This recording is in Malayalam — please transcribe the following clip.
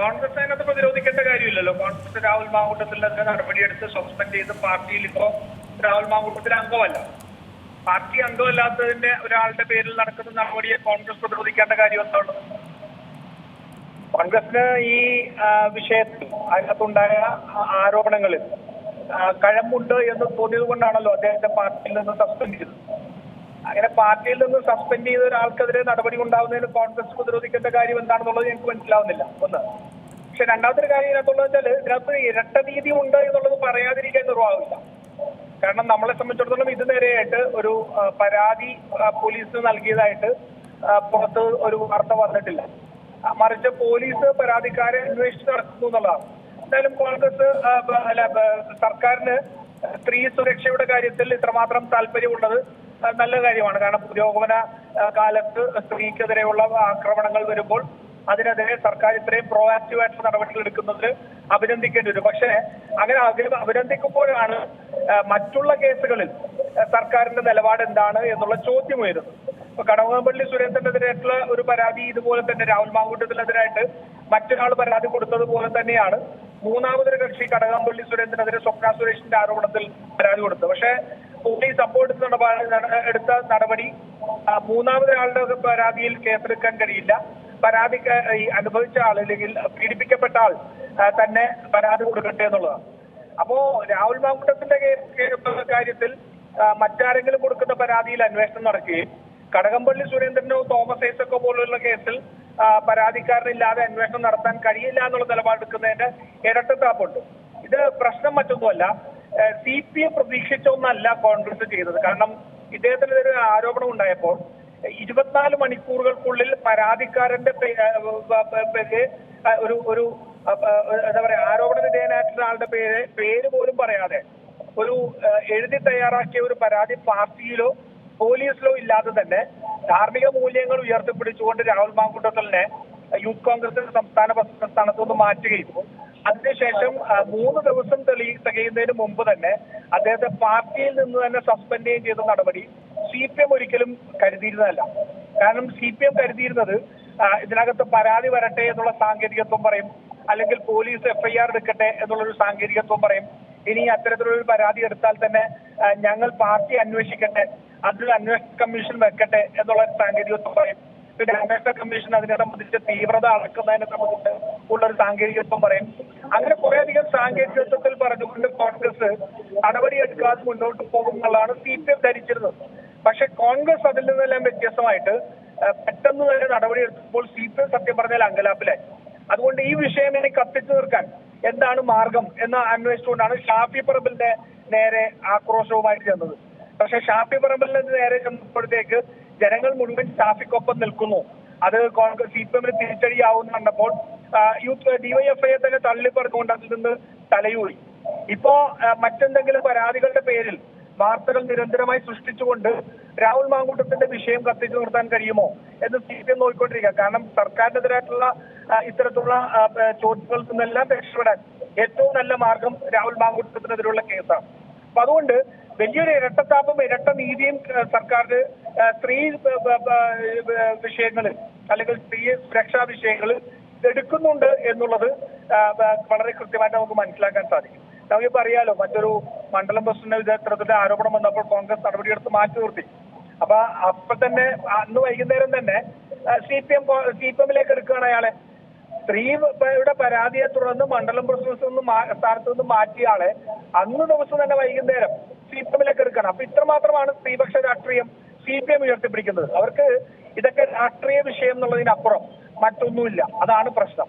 കോൺഗ്രസ് അതിനകത്ത് പ്രതിരോധിക്കേണ്ട കാര്യമില്ലല്ലോ. കോൺഗ്രസ് രാഹുൽ മാങ്കൂട്ടത്തിലൊക്കെ നടപടിയെടുത്ത് സസ്പെൻഡ് ചെയ്ത് പാർട്ടിയിൽ ഇപ്പോ രാഹുൽ മാങ്കൂട്ടത്തിൽ അംഗമല്ല. പാർട്ടി അംഗമല്ലാത്തതിന്റെ ഒരാളുടെ പേരിൽ നടക്കുന്ന നടപടിയെ കോൺഗ്രസ് പ്രതിരോധിക്കേണ്ട കാര്യം എന്താണ്? കോൺഗ്രസിന് ഈ വിഷയത്തിൽ അതിനകത്തുണ്ടായ ആരോപണങ്ങളിൽ കഴമ്പുണ്ട് എന്ന് തോന്നിയത് കൊണ്ടാണല്ലോ അദ്ദേഹത്തെ പാർട്ടിയിൽ നിന്ന് സസ്പെൻഡ് ചെയ്തത്. അങ്ങനെ പാർട്ടിയിൽ നിന്ന് സസ്പെൻഡ് ചെയ്ത ഒരാൾക്കെതിരെ നടപടി ഉണ്ടാവുന്നതിന് കോൺഗ്രസ് പ്രതിരോധിക്കേണ്ട കാര്യം എന്താണെന്നുള്ളത് എനിക്ക് മനസ്സിലാവുന്നില്ല. ഒന്ന്. പക്ഷെ രണ്ടാമത്തെ കാര്യം ഇതിനകത്തുള്ളത് വെച്ചാൽ ഇതിനകത്ത് ഇരട്ട നീതി ഉണ്ട് എന്നുള്ളത് പറയാതിരിക്കാൻ നിർവാഹമില്ല. കാരണം നമ്മളെ സംബന്ധിച്ചിടത്തോളം ഇത് നേരെയായിട്ട് ഒരു പരാതി പോലീസിന് നൽകിയതായിട്ട് പുറത്ത് ഒരു വാർത്ത വന്നിട്ടില്ല. മറിച്ച് പോലീസ് പരാതിക്കാരെ അന്വേഷിച്ച് നടക്കുന്നു എന്നുള്ളതാണ്. എന്തായാലും കോൺഗ്രസ് സർക്കാരിന് സ്ത്രീ സുരക്ഷയുടെ കാര്യത്തിൽ ഇത്രമാത്രം താല്പര്യമുള്ളത് നല്ല കാര്യമാണ്. കാരണം പുരോഗമന കാലത്ത് സ്ത്രീക്കെതിരെയുള്ള ആക്രമണങ്ങൾ വരുമ്പോൾ അതിനെതിരെ സർക്കാർ ഇത്രയും പ്രോആക്റ്റീവ് ആയിട്ടുള്ള നടപടികൾ എടുക്കുന്നതിൽ അഭിനന്ദിക്കേണ്ടി വരും. പക്ഷേ അങ്ങനെ അഭി- അഭിനന്ദിക്കുമ്പോഴാണ് മറ്റുള്ള കേസുകളിൽ സർക്കാരിന്റെ നിലപാട് എന്താണ് എന്നുള്ള ചോദ്യം ഉയരുന്നത്. കടകംപള്ളി സുരേന്ദ്രനെതിരായിട്ടുള്ള ഒരു പരാതി ഇതുപോലെ തന്നെ രാഹുൽ മാങ്കൂട്ടത്തിനെതിരായിട്ട് മറ്റൊരാൾ പരാതി കൊടുത്തതുപോലെ തന്നെയാണ്. മൂന്നാമതൊരു കക്ഷി കടകംപള്ളി സുരേന്ദ്രനെതിരെ സ്വപ്ന സുരേഷിന്റെ ആരോപണത്തിൽ പരാതി കൊടുത്തത്. പക്ഷേ പോലീസ് അപ്പോൾ എടുത്ത നടപടി മൂന്നാമതൊരാളുടെ പരാതിയിൽ കേസെടുക്കാൻ കഴിയില്ല. പരാതി അനുഭവിച്ച ആൾ അല്ലെങ്കിൽ പീഡിപ്പിക്കപ്പെട്ട ആൾ തന്നെ പരാതി കൊടുക്കട്ടെ എന്നുള്ളതാണ്. അപ്പോ രാഹുൽ മാങ്കൂട്ടത്തിന്റെ കാര്യത്തിൽ മറ്റാരെങ്കിലും കൊടുക്കുന്ന പരാതിയിൽ അന്വേഷണം നടക്കുകയും കടകംപള്ളി സുരേന്ദ്രനോ തോമസ് ഐസക്കോ പോലുള്ള കേസിൽ പരാതിക്കാരനില്ലാതെ അന്വേഷണം നടത്താൻ കഴിയില്ല എന്നുള്ള നിലപാടെടുക്കുന്നതിന്റെ ഇരട്ടത്താപ്പുണ്ട് ഇത് പ്രശ്നം മറ്റൊന്നുമല്ല. സി പി എം പ്രതീക്ഷിച്ച ഒന്നല്ല കോൺഗ്രസ് ചെയ്തത്. കാരണം ഇദ്ദേഹത്തിനെതിരെ ആരോപണം ഉണ്ടായപ്പോൾ ഇരുപത്തിനാല് മണിക്കൂറുകൾക്കുള്ളിൽ പരാതിക്കാരന്റെ പേര് ഒരു ഒരു എന്താ പറയാ ആരോപണ വിധേയനായിട്ടുള്ള ആളുടെ പേര് പേര് പോലും പറയാതെ ഒരു എഴുതി തയ്യാറാക്കിയ ഒരു പരാതി പാർട്ടിയിലോ പോലീസിലോ ഇല്ലാതെ തന്നെ ധാർമ്മിക മൂല്യങ്ങൾ ഉയർത്തിപ്പിടിച്ചുകൊണ്ട് രാഹുൽ മാങ്കുട്ടത്തലിനെ യൂത്ത് കോൺഗ്രസിന്റെ സംസ്ഥാന സ്ഥാനത്തു നിന്ന് മാറ്റുകയും. അതിനുശേഷം മൂന്ന് ദിവസം തെളി തികയുന്നതിന് മുമ്പ് തന്നെ അദ്ദേഹത്തെ പാർട്ടിയിൽ നിന്ന് തന്നെ സസ്പെൻഡ് ചെയ്യുകയും ചെയ്ത നടപടി സി പി എം ഒരിക്കലും കരുതിയിരുന്നതല്ല. കാരണം സി പി എം കരുതിയിരുന്നത് ഇതിനകത്ത് പരാതി വരട്ടെ എന്നുള്ള സാങ്കേതികത്വം പറയും അല്ലെങ്കിൽ പോലീസ് എഫ്ഐആർ എടുക്കട്ടെ എന്നുള്ളൊരു സാങ്കേതികത്വം പറയും. ഇനി അത്തരത്തിലൊരു പരാതി എടുത്താൽ തന്നെ ഞങ്ങൾ പാർട്ടി അന്വേഷിക്കട്ടെ അതിൽ അന്വേഷണ കമ്മീഷൻ വെക്കട്ടെ എന്നുള്ള സാങ്കേതികത്വം പറയും. പിന്നെ അന്വേഷണ കമ്മീഷൻ അതിനെ സംബന്ധിച്ച് തീവ്രത അടക്കുന്നതിനെ സംബന്ധിച്ച് ഉള്ള ഒരു സാങ്കേതികത്വം പറയും. അങ്ങനെ കുറേയധികം സാങ്കേതികത്വത്തിൽ പറഞ്ഞുകൊണ്ട് കോൺഗ്രസ് നടപടിയെടുക്കാതെ മുന്നോട്ട് പോകും എന്നുള്ളതാണ് സി പി എം ധരിച്ചിരുന്നത്. പക്ഷെ കോൺഗ്രസ് അതിൽ നിന്നെല്ലാം വ്യത്യസ്തമായിട്ട് പെട്ടെന്ന് തന്നെ നടപടിയെടുത്തപ്പോൾ സി പി എം സത്യം പറഞ്ഞാൽ അങ്കലാപ്പിലായി. അതുകൊണ്ട് ഈ വിഷയം ഇനി കത്തിച്ചു തീർക്കാൻ എന്താണ് മാർഗം എന്ന് അന്വേഷിച്ചുകൊണ്ടാണ് ഷാഫി പറമ്പിലിന്റെ നേരെ ആക്രോശവുമായിട്ട് ചെന്നത്. പക്ഷെ ഷാഫി പറമ്പിലിന് നേരെ ചെന്നപ്പോഴത്തേക്ക് ജനങ്ങൾ മുഴുവൻ ഷാഫിക്കൊപ്പം നിൽക്കുന്നു. അത് കോൺഗ്രസ് സി പി എമ്മിന് തിരിച്ചടിയാവുന്ന കണ്ടപ്പോൾ യൂത്ത് ഡിവൈഎഫ്ഐയെ തന്നെ തള്ളിപ്പറഞ്ഞുകൊണ്ട് അതിൽ നിന്ന് തലയൂരി ഇപ്പോ മറ്റെന്തെങ്കിലും പരാതികളുടെ പേരിൽ വാർത്തകൾ നിരന്തരമായി സൃഷ്ടിച്ചുകൊണ്ട് രാഹുൽ മാങ്കൂട്ടത്തിന്റെ വിഷയം കത്തിച്ചു നിർത്താൻ കഴിയുമോ എന്ന് സി പി എം നോക്കിക്കൊണ്ടിരിക്കുക. കാരണം സർക്കാരിനെതിരായിട്ടുള്ള ഇത്തരത്തിലുള്ള ചോദ്യങ്ങളിൽ നിന്നെല്ലാം രക്ഷപ്പെടാൻ ഏറ്റവും നല്ല മാർഗം രാഹുൽ മാങ്കൂട്ടത്തിനെതിരെയുള്ള കേസാണ്. അപ്പൊ അതുകൊണ്ട് വലിയൊരു ഇരട്ടത്താപ്പും ഇരട്ട നീതിയും സർക്കാരിന് സ്ത്രീ വിഷയങ്ങളിൽ അല്ലെങ്കിൽ സ്ത്രീ സുരക്ഷാ വിഷയങ്ങളിൽ എടുക്കുന്നുണ്ട് എന്നുള്ളത് വളരെ കൃത്യമായിട്ട് നമുക്ക് മനസ്സിലാക്കാൻ സാധിക്കും. നമുക്കിപ്പോ അറിയാലോ മറ്റൊരു മണ്ഡലം പ്രസിഡന്റ് ഇത്തരത്തിലുള്ള ആരോപണം വന്നപ്പോൾ കോൺഗ്രസ് നടപടിയെടുത്ത് മാറ്റി നിർത്തി. അപ്പൊ അപ്പൊ തന്നെ അന്ന് വൈകുന്നേരം തന്നെ C P M C P എമ്മിലേക്ക് എടുക്കുകയാണ് അയാളെ. സ്ത്രീയുടെ പരാതിയെ തുടർന്ന് മണ്ഡലം പ്രസിഡന്റ് നിന്ന് സ്ഥാനത്ത് നിന്ന് മാറ്റിയ ആളെ അന്ന് ദിവസം തന്നെ വൈകുന്നേരം സി പി എമ്മിലേക്ക് എടുക്കണം അപ്പൊ ഇത്രമാത്രമാണ് സ്ത്രീപക്ഷ രാഷ്ട്രീയം സി പി എം ഉയർത്തിപ്പിടിക്കുന്നത്. അവർക്ക് ഇതൊക്കെ രാഷ്ട്രീയ വിഷയം എന്നുള്ളതിനപ്പുറം മറ്റൊന്നുമില്ല. അതാണ് പ്രശ്നം.